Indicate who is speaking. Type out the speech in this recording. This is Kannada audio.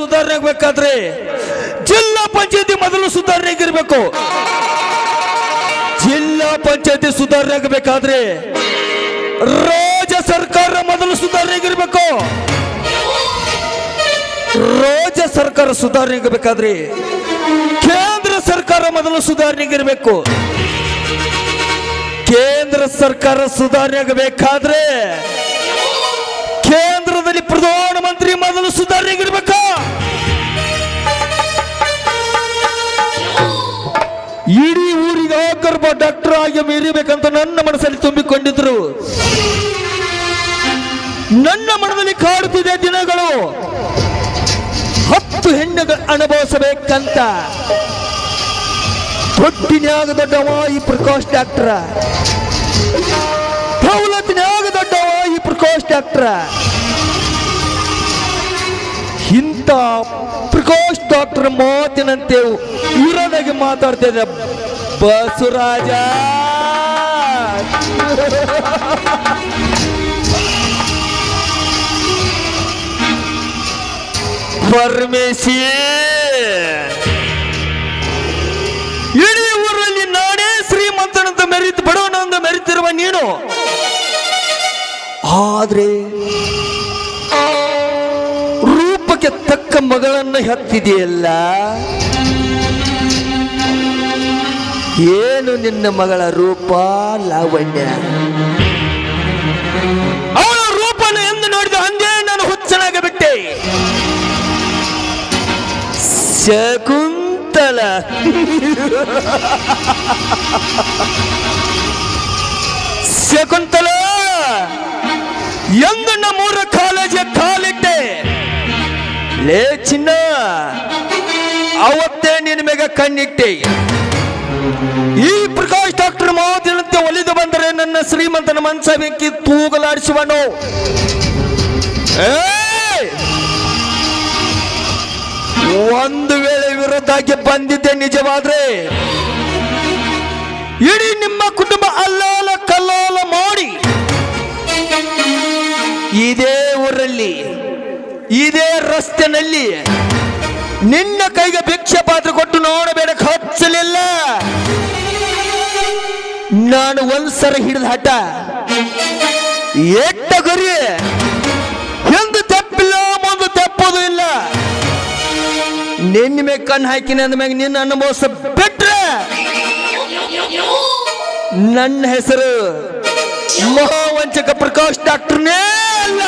Speaker 1: ಸುಧಾರಣೆ ಆಗ್ಬೇಕಾದ್ರೆ ಜಿಲ್ಲಾ ಪಂಚಾಯತಿ ಮೊದಲು ಸುಧಾರಣೆ ಆಗಿರ್ಬೇಕು ಜಿಲ್ಲಾ ಪಂಚಾಯತಿ ಸುಧಾರಣೆ ಆಗಬೇಕಾದ್ರೆ ರಾಜ್ಯ ಸರ್ಕಾರ ಮೊದಲು ಸುಧಾರಣೆ ಆಗಿರ್ಬೇಕು ರಾಜ್ಯ ಸರ್ಕಾರ ಸುಧಾರಣೆ ಆಗಬೇಕಾದ್ರೆ ಕೇಂದ್ರ ಸರ್ಕಾರ ಮೊದಲು ಸುಧಾರಣೆ ಆಗಿರ್ಬೇಕು ಕೇಂದ್ರ ಸರ್ಕಾರ ಸುಧಾರಣೆ ಆಗಬೇಕಾದ್ರೆ ಕೇಂದ್ರದಲ್ಲಿ ಪ್ರಧಾನಮಂತ್ರಿ ಮೊದಲು ಸುಧಾರಣೆ ಆಗಿರ್ಬೇಕು ಡಾಕ್ಟರ್ ಆಗಿ ಮೀರಿಬೇಕಂತ ನನ್ನ ಮನಸ್ಸಲ್ಲಿ ತುಂಬಿಕೊಂಡಿದ್ರು. ನನ್ನ ಮನದಲ್ಲಿ ಕಾಡುತ್ತಿದೆ ದಿನಗಳು. ಹತ್ತು ಹೆಣ್ಣುಗಳು ಅನುಭವಿಸಬೇಕಂತ. ಹೊಟ್ಟಿನಾಗ ದೊಡ್ಡವ ಈ ಪ್ರಕಾಶ್ ಡಾಕ್ಟರ್. ದೌಲತ್ನ್ಯಾಗ ದೊಡ್ಡವ ಈ ಪ್ರಕಾಶ್ ಡಾಕ್ಟರ್. ಇಂಥ ಪ್ರಕಾಶ್ ಡಾಕ್ಟರ್ ಮಾತಿನಂತೆ ಇರೋದಾಗಿ ಮಾತಾಡ್ತಿದ್ದೆ ಬಸವರಾಜ ಪರಮೇಶಿ. ಇಡೀ ಊರಲ್ಲಿ ನಾನೇ ಶ್ರೀಮಂತನಂತ ಮೆರಿತು, ಬಡವನಂತ ಮೆರಿತಿರುವ ನೀನು. ಆದ್ರೆ ರೂಪಕ್ಕೆ ತಕ್ಕ ಮಗಳನ್ನು ಹೆತ್ತಿದೆಯಲ್ಲ? ಏನು ನಿನ್ನ ಮಗಳ ರೂಪ ಲಾವಣ್ಯ? ಅವಳ ರೂಪನ ಎಂದು ನೋಡಿದ ಅಂದೇ ನಾನು ಹುಚ್ಚನಾಗಿ ಬಿಟ್ಟೆ. ಶಕುಂತಲ. ಶಕುಂತಲ ಎಂದು ನಮ್ಮೂರ ಕಾಲೇಜಿಗೆ ಕಾಲಿಟ್ಟೆ. ಲೇ ಚಿನ್ನ ಅವತ್ತೇ ನಿನ್ನ ಮೇಗ ಕಣ್ಣಿಟ್ಟೆ. ಈ ಪ್ರಕಾಶ್ ಡಾಕ್ಟರ್ ಮಾತಿನಂತೆ ಒಲಿದು ಬಂದರೆ ನನ್ನ ಶ್ರೀಮಂತನ ಮನಸ ಬೆಂಕಿ ತೂಗಲಾಡಿಸುವನು! ಒಂದು ವೇಳೆ ವಿರುದ್ಧಕ್ಕೆ ಬಂದಿದ್ದೆ ನಿಜವಾದ್ರೆ, ಇಡೀ ನಿಮ್ಮ ಕುಟುಂಬ ಅಲ್ಲಾಲ ಕಲ್ಲಾಲ ಮಾಡಿ, ಇದೇ ಊರಲ್ಲಿ, ಇದೇ ರಸ್ತೆನಲ್ಲಿ ನಿನ್ನ ಕೈಗೆ ಭಿಕ್ಷೆ ಪಾತ್ರ ಕೊಟ್ಟು ನೋಡಬೇಡ ಹಚ್ಚಲಿಲ್ಲ ನಾನು ಒಂದ್ಸರ ಹಿಡಿದ ಹಠ. ಎಟ್ಟ ಗುರಿ. ಎಂದು ತಪ್ಪಿಲ್ಲ, ಮುಂದೆ ತಪ್ಪುದು ಇಲ್ಲ. ನಿನ್ನ ಮೇಲೆ ಕಣ್ಣು ಹಾಕಿನ ಅಂದ ಮ್ಯಾಗ ನಿನ್ನ ಅನುಭವಿಸ ಬಿಟ್ರೆ ನನ್ನ ಹೆಸರು ಮಹಾವಂಚಕ ಪ್ರಕಾಶ್ ಡಾಕ್ಟರ್ನೇ ಅಲ್ಲ.